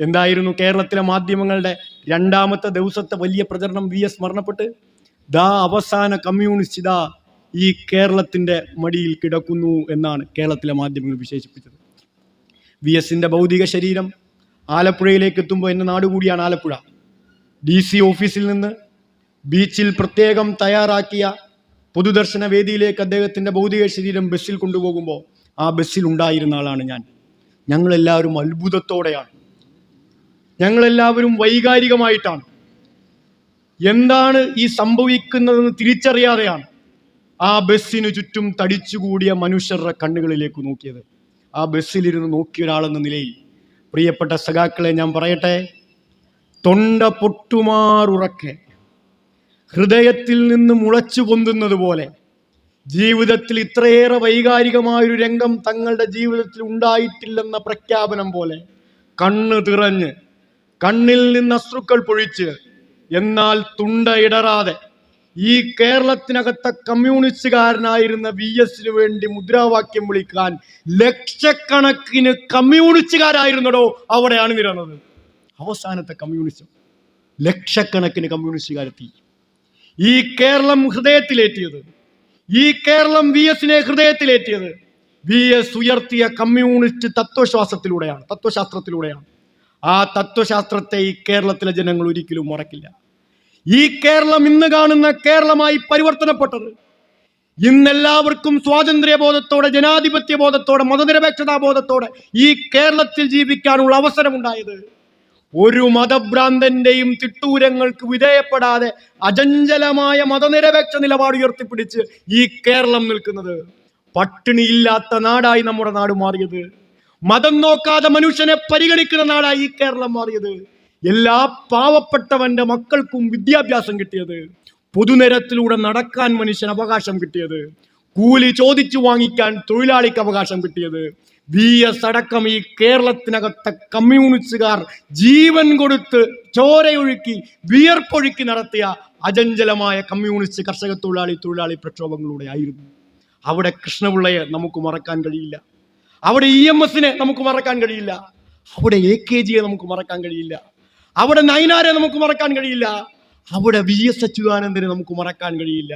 എന്തായിരുന്നു കേരളത്തിലെ മാധ്യമങ്ങളുടെ രണ്ടാമത്തെ ദിവസത്തെ വലിയ പ്രചരണം വി എസ് മരണപ്പെട്ട്? ദാ അവസാന കമ്മ്യൂണിസ്റ്റ് ഇതാ ഈ കേരളത്തിന്റെ മടിയിൽ കിടക്കുന്നു എന്നാണ് കേരളത്തിലെ മാധ്യമങ്ങൾ വിശേഷിപ്പിച്ചത്. വി എസിന്റെ ഭൗതിക ശരീരം ആലപ്പുഴയിലേക്ക് എത്തുമ്പോൾ എന്റെ നാട് കൂടിയാണ് ആലപ്പുഴ. ഡി സി ഓഫീസിൽ നിന്ന് ബീച്ചിൽ പ്രത്യേകം തയ്യാറാക്കിയ പൊതുദർശന വേദിയിലേക്ക് അദ്ദേഹത്തിന്റെ ഭൗതിക ശരീരം ബസ്സിൽ കൊണ്ടുപോകുമ്പോൾ ആ ബസ്സിൽ ഉണ്ടായിരുന്ന ആളാണ് ഞാൻ. ഞങ്ങളെല്ലാവരും അത്ഭുതത്തോടെയാണ് ഞങ്ങളെല്ലാവരും വൈകാരികമായിട്ടാണ്. എന്താണ് ഈ സംഭവിക്കുന്നതെന്ന് തിരിച്ചറിയാതെയാണ് ആ ബസ്സിന് ചുറ്റും തടിച്ചുകൂടിയ മനുഷ്യരുടെ കണ്ണുകളിലേക്ക് നോക്കിയത്. ആ ബസ്സിലിരുന്ന് നോക്കിയ ഒരാളെന്ന നിലയിൽ പ്രിയപ്പെട്ട സഖാക്കളെ ഞാൻ പറയട്ടെ തൊണ്ട പൊട്ടുമാറുറക്കെ ഹൃദയത്തിൽ നിന്ന് മുളച്ചു പൊന്തുന്നത് പോലെ ജീവിതത്തിൽ ഇത്രയേറെ വൈകാരികമായൊരു രംഗം തങ്ങളുടെ ജീവിതത്തിൽ ഉണ്ടായിട്ടില്ലെന്ന പ്രഖ്യാപനം പോലെ കണ്ണ് തിറഞ്ഞ് കണ്ണിൽ നിന്ന് അശ്രുക്കൾ പൊഴിച്ച് എന്നാൽ തുണ്ട ഇടറാതെ. ഈ കേരളത്തിനകത്തെ കമ്മ്യൂണിസ്റ്റുകാരനായിരുന്ന വി എസിന് വേണ്ടി മുദ്രാവാക്യം വിളിക്കാൻ ലക്ഷക്കണക്കിന് കമ്മ്യൂണിസ്റ്റുകാരായിരുന്നടോ അവിടെ അണിനിരന്നത് അവസാനത്തെ കമ്മ്യൂണിസം. ലക്ഷക്കണക്കിന് കമ്മ്യൂണിസ്റ്റുകാരെത്തി. ഈ കേരളം ഹൃദയത്തിലേറ്റിയത്. ഈ കേരളം വി എസിനെ ഹൃദയത്തിലേറ്റിയത്. വി എസ് ഉയർത്തിയ കമ്മ്യൂണിസ്റ്റ് തത്വശ്വാസത്തിലൂടെയാണ് തത്വശാസ്ത്രത്തിലൂടെയാണ്. ആ തത്വശാസ്ത്രത്തെ ഈ കേരളത്തിലെ ജനങ്ങൾ ഒരിക്കലും മറക്കില്ല. ഈ കേരളം ഇന്ന് കാണുന്ന കേരളമായി പരിവർത്തനപ്പെട്ടത് ഇന്നെല്ലാവർക്കും സ്വാതന്ത്ര്യ ബോധത്തോടെ ജനാധിപത്യ ബോധത്തോടെ മതനിരപേക്ഷതാ ബോധത്തോടെ ഈ കേരളത്തിൽ ജീവിക്കാനുള്ള അവസരമുണ്ടായത് ഒരു മതഭ്രാന്തന്റെയും തിട്ടൂരങ്ങൾക്ക് വിധേയപ്പെടാതെ അചഞ്ചലമായ മതനിരപേക്ഷ നിലപാട് ഉയർത്തിപ്പിടിച്ച് ഈ കേരളം നിൽക്കുന്നത് പട്ടിണിയില്ലാത്ത നാടായി നമ്മുടെ നാട് മാറിയത് മതം നോക്കാതെ മനുഷ്യനെ പരിഗണിക്കുന്ന നാടായി ഈ കേരളം മാറിയത്. എല്ലാ പാവപ്പെട്ടവന്റെ മക്കൾക്കും വിദ്യാഭ്യാസം കിട്ടിയത്. പൊതുനിരത്തിലൂടെ നടക്കാൻ മനുഷ്യന് അവകാശം കിട്ടിയത്. കൂലി ചോദിച്ചു വാങ്ങിക്കാൻ തൊഴിലാളിക്ക് അവകാശം കിട്ടിയത്. വി എസ് അടക്കം ഈ കേരളത്തിനകത്തെ കമ്മ്യൂണിസ്റ്റുകാർ ജീവൻ കൊടുത്ത് ചോരയൊഴുക്കി വിയർപ്പൊഴുക്കി നടത്തിയ അചഞ്ചലമായ കമ്മ്യൂണിസ്റ്റ് കർഷക തൊഴിലാളി തൊഴിലാളി പ്രക്ഷോഭങ്ങളിലൂടെ ആയിരുന്നു അവിടെ കൃഷ്ണപിള്ളയെ നമുക്ക് മറക്കാൻ കഴിയില്ല. അവിടെ ഇ എം എസിനെ നമുക്ക് മറക്കാൻ കഴിയില്ല. അവിടെ എ കെ ജിയെ നമുക്ക് മറക്കാൻ കഴിയില്ല. അവിടെ നൈനാരെ നമുക്ക് മറക്കാൻ കഴിയില്ല. അവിടെ വി എസ് അച്യുതാനന്ദനെ നമുക്ക് മറക്കാൻ കഴിയില്ല.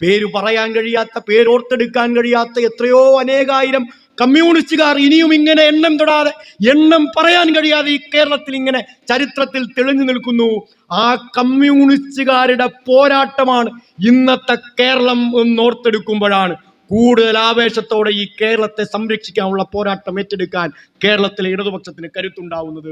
പേര് പറയാൻ കഴിയാത്ത പേരോർത്തെടുക്കാൻ കഴിയാത്ത എത്രയോ അനേകായിരം കമ്മ്യൂണിസ്റ്റുകാർ ഇനിയും ഇങ്ങനെ എണ്ണം തൊടാതെ എണ്ണം പറയാൻ കഴിയാതെ ഈ കേരളത്തിൽ ഇങ്ങനെ ചരിത്രത്തിൽ തെളിഞ്ഞു നിൽക്കുന്നു. ആ കമ്മ്യൂണിസ്റ്റുകാരുടെ പോരാട്ടമാണ് ഇന്നത്തെ കേരളം എന്നോർത്തെടുക്കുമ്പോഴാണ് കൂടുതൽ ആവേശത്തോടെ ഈ കേരളത്തെ സംരക്ഷിക്കാനുള്ള പോരാട്ടം ഏറ്റെടുക്കാൻ കേരളത്തിലെ ഇടതുപക്ഷത്തിന് കരുത്തുണ്ടാവുന്നത്.